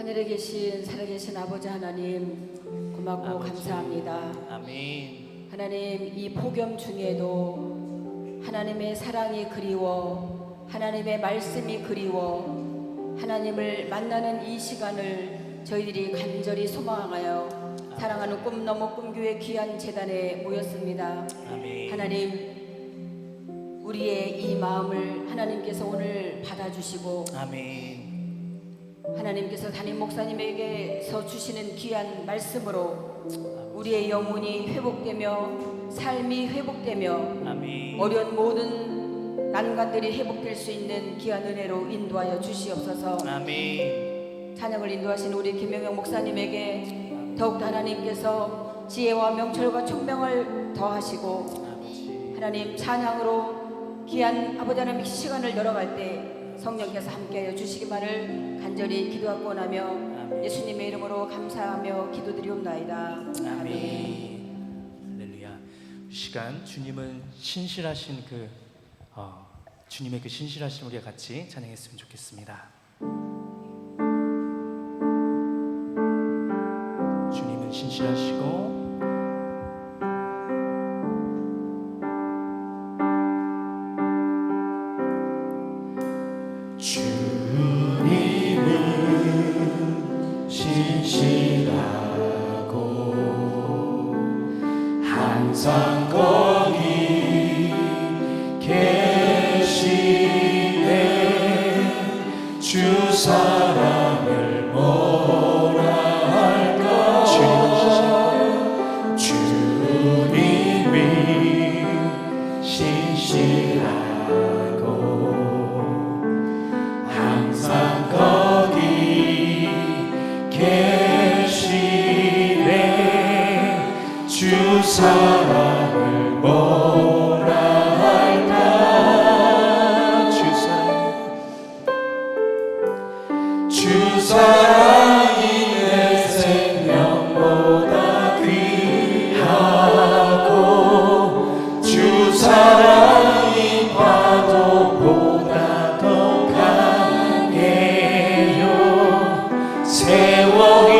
하늘에 계신 살아계신 아버지 하나님 고맙고 아버지. 감사합니다. 아멘. 하나님 이 폭염 중에도 하나님의 사랑이 그리워 하나님의 말씀이 그리워 하나님을 만나는 이 시간을 저희들이 간절히 소망하여 사랑하는 꿈 넘어 꿈교회 귀한 재단에 모였습니다. 아멘. 하나님 우리의 이 마음을 하나님께서 오늘 받아주시고 아멘. 하나님께서 담임 목사님에게서 주시는 귀한 말씀으로 우리의 영혼이 회복되며 삶이 회복되며 아멘. 어려운 모든 난관들이 회복될 수 있는 귀한 은혜로 인도하여 주시옵소서. 아멘. 찬양을 인도하신 우리 김명영 목사님에게 더욱더 하나님께서 지혜와 명철과 총명을 더하시고. 하나님 찬양으로 귀한 아버지 하나님 이 시간을 열어갈 때 성령께서 함께하여 주시기만을 간절히 기도하고 원하며. 예수님의 이름으로 감사하며 기도드리옵나이다. 아멘. 할렐루야. 이 시간 주님은 신실하신 그 어, 주님의 그 신실하신 우리가 같이 찬양했으면 좋겠습니다. 주님은 신실하시고 사랑을 뭐라 할까? 주님이 신실하고 항상 거기 계시네. 주 사랑을 뭐라 세월이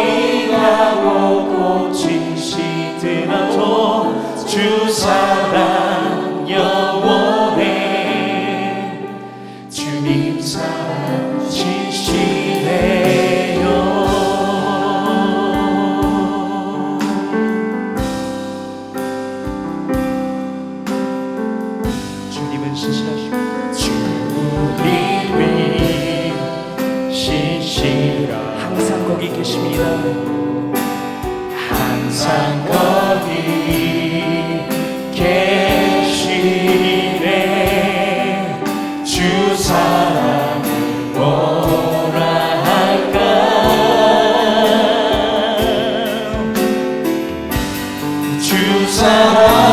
항상 거기 계시네. 주 사랑을 뭐라 할까? 주 사랑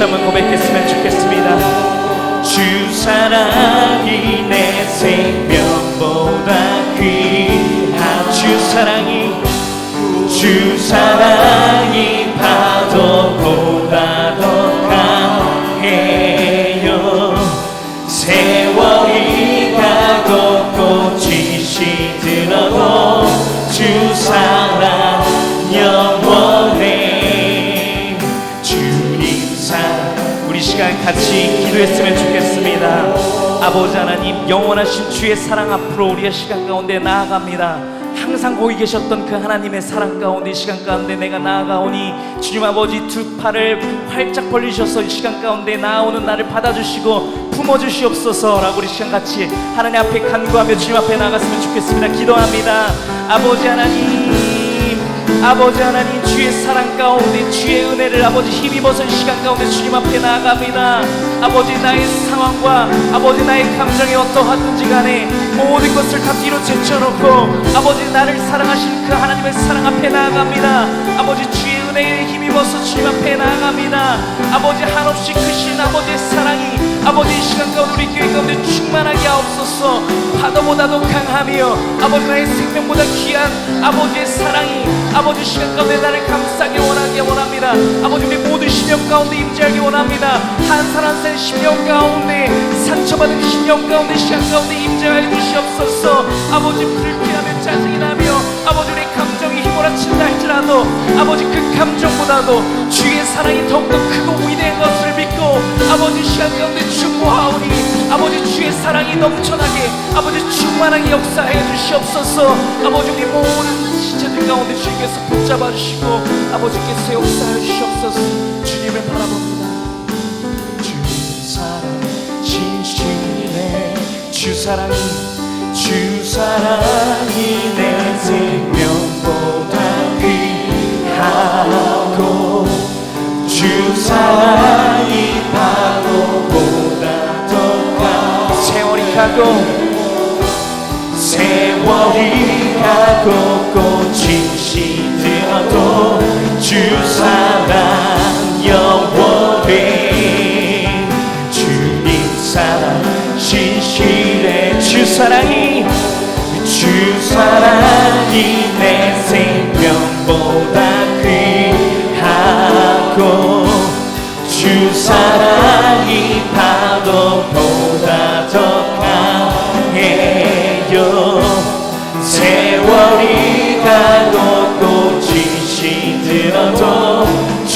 다시 한번 고백했으면 좋겠습니다. 주 사랑이 내 생명보다 귀한 주 사랑이 주 사랑이 파도 아버지 하나님 영원하신 주의 사랑 앞으로 우리의 시간 가운데 나아갑니다. 항상 거기 계셨던 그 하나님의 사랑 가운데 이 시간 가운데 내가 나아가오니 주님 아버지 두 팔을 활짝 벌리셔서 이 시간 가운데 나아오는 나를 받아주시고 품어주시옵소서라고 우리 시간 같이 하나님 앞에 간구하며 주님 앞에 나갔으면 좋겠습니다. 기도합니다. 아버지 하나님 아버지 하나님 주의 사랑 가운데 주의 은혜를 아버지 힘입어서 이 시간 가운데 주님 앞에 나아갑니다. 아버지 나의 상황과 아버지 나의 감정이 어떠하든지 간에 모든 것을 다 뒤로 제쳐놓고 아버지 나를 사랑하신 그 하나님의 사랑 앞에 나아갑니다. 아버지 주의 은혜에 힘입어서 주님 앞에 나아갑니다. 아버지 한없이 크신 아버지의 사랑이 아버지 이 시간 가운데 우리 교회 가운데 충만하게 하옵소서. 파도보다도 강하며 아버지 나의 생명보다 귀한 아버지의 사랑이 아버지 시간 가운데 나를 감싸게 원하게 원합니다. 아버지 우리 모든 심령 가운데 임재하기 원합니다. 한 사람 한 심령 가운데 상처받은 심령 가운데 시간 가운데 임재하여 주시옵소서. 아버지 불쾌하며 짜증이 나며 아버지 우리 감정이 휘몰아친다 할지라도 아버지 그 감정보다도 주의 사랑이 더욱더 크고 믿고 아버지 시간 가운데 충고하오니 아버지 주의 사랑이 넘쳐나게 아버지 충만하게 역사해 주시옵소서. 아버지 우리 모든 신체들 가운데 주님께서 붙잡아 주시고 아버지께서 역사해 주시옵소서. 주님을 바라봅니다. 주 사랑 진실해 주 사랑이 주 사랑이 내 생명보다 귀하고 주 사랑 가고 세월이 가고 꽃이 시들어도 주 사랑 영원해 주님 사랑 진실해 주 사랑이 주 사랑이 내 생명보다 귀하고 주 사랑이 파도보다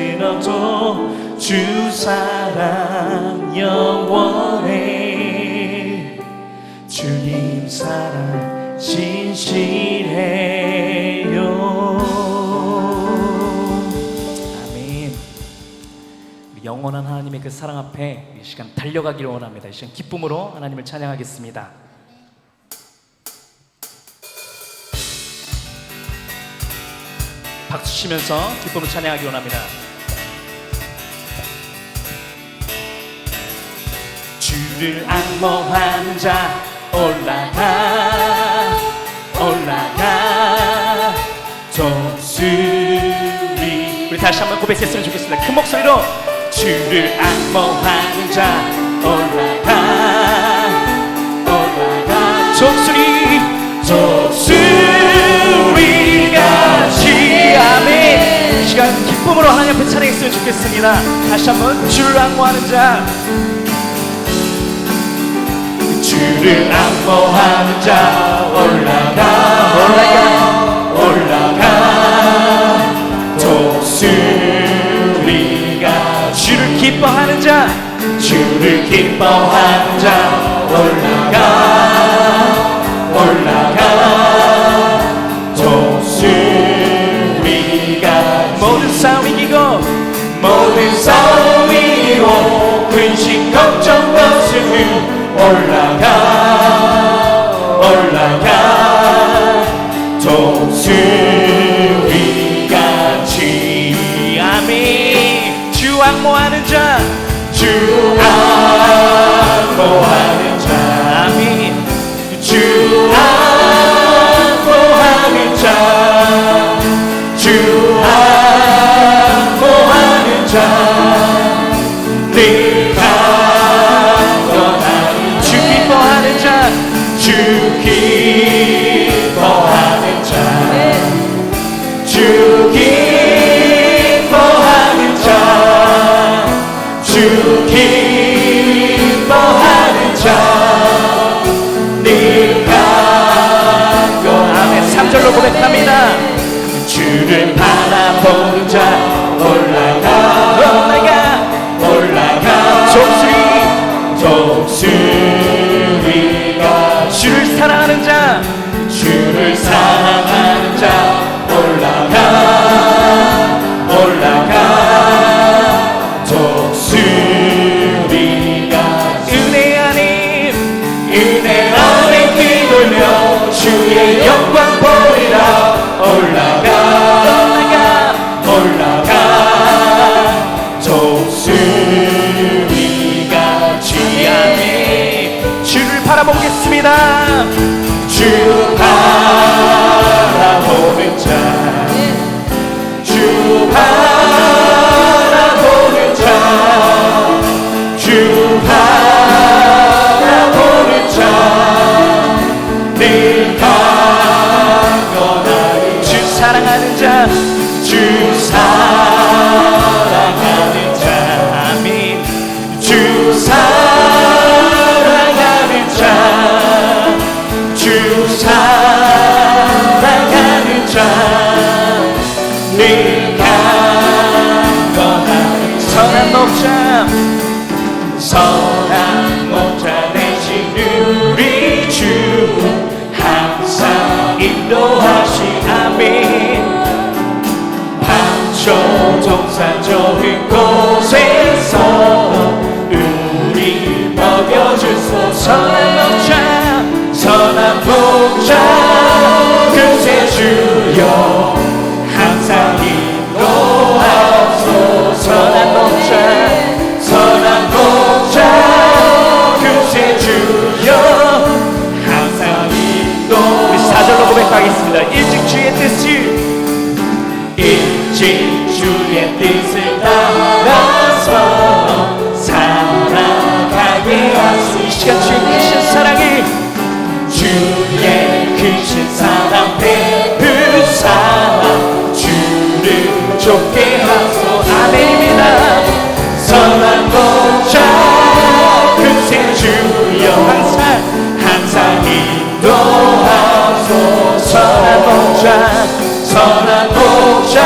들어도 주 사랑 영원해. 주님 사랑 진실해요. 아멘. 영원한 하나님의 그 사랑 앞에 이 시간 달려가기를 원합니다. 이 시간 기쁨으로 하나님을 찬양하겠습니다. 박수 치면서 기쁨을 찬양하기 원합니다 주를 악모한 자 올라가 올라가. 독수리. 우리 다시 한번 고백했으면 좋겠습니다. 큰 목소리로 주를 악모한 자 올라가 올라가. 독수리 아멘 이 시간 기쁨으로 하나님 앞에 찬양했으면 좋겠습니다. 다시 한번 주를 악모하는 자 주를 악모하는 자 올라가 올라가. 올라가. 독수리가 주를 기뻐하는 자. 주를 기뻐하는 자 올라가 올라가 주 악모하는 자주 악모하는 자 아멘 주악 고백합니다. 주를 독수리가 주 안에 주를 바라보겠습니다. 주 바라보는 자주 바라보는 자주 바라보는 자늘 강건하리. 주 사랑하는 자주 사랑 좁게 하소. 아멘입니다. 선한 목자 그새 주여 항상 항상 인도하소. 선한 목자 선한 목자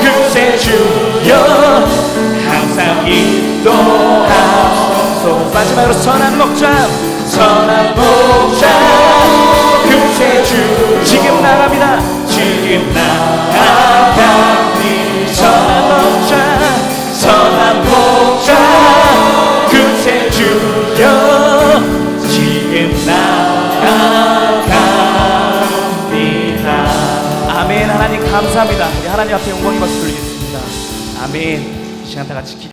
그새 주여 항상 인도하소. 마지막으로 선한 목자 선한 목자 그새 주 지금 나갑니다. 지금 나 하나님 앞에 영광의 박수 드리겠습니다. 아멘. 이 시간 다 같이 기